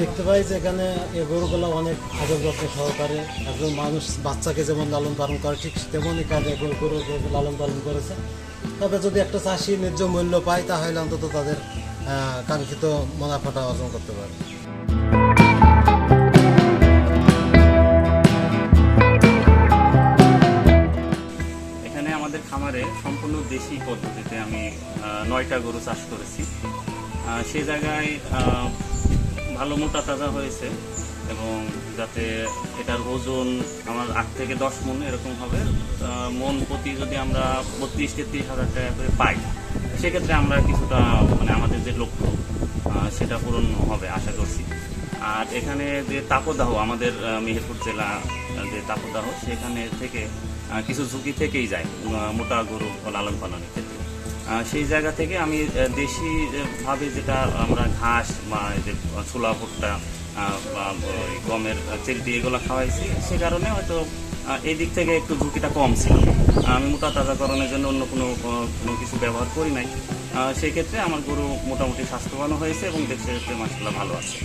দেখতে পাই যে এখানে এই গরুগুলো অনেক আদর যত্ন সহকারে একজন মানুষ বাচ্চাকে যেমন লালন পালন করে, ঠিক তেমনই কাজে গরু গরু লালন পালন করেছে। তবে যদি একটা চাষি ন্যায্য মূল্য পায়, তাহলে অন্তত তাদের কাঙ্ক্ষিত মুনাফাটা অর্জন করতে পারে। এখানে আমাদের খামারে সম্পূর্ণ দেশি পদ্ধতিতে আমি নয়টা গরু চাষ করেছি। সে জায়গায় ভালো মোটা তাজা হয়েছে এবং যাতে এটার ওজন আমার আট থেকে দশ মন এরকম হবে মন প্রতি যদি আমরা বত্রিশ তেত্রিশ হাজার টাকা করে পাই, সেক্ষেত্রে আমরা কিছুটা মানে আমাদের যে লক্ষ্য সেটা পূরণ হবে আশা করছি। আর এখানে যে তাপদাহ, আমাদের মেহেরপুর জেলা যে তাপদাহ, সেখানে থেকে কিছু ঝুঁকি থেকেই যায় মোটা গরু লালন পালনের ক্ষেত্রে। সেই জায়গা থেকে আমি আহ, দেশি আহ, ভাবে যেটা আমরা ঘাস বা যে ছোলা ভুট্টা বা গমের চেলটি এগুলো খাওয়াইছি। সে কারণে হয়তো এই দিক থেকে একটু ঝুঁকিটা কম ছিল। আমি মোটা তাজাকরণের জন্য অন্য কোনো কোনো কিছু ব্যবহার করি নাই। সেক্ষেত্রে আমার গরু মোটামুটি স্বাস্থ্যবানও হয়েছে এবং দেখতে দেখতে মাসাল্লাহ ভালো আছে।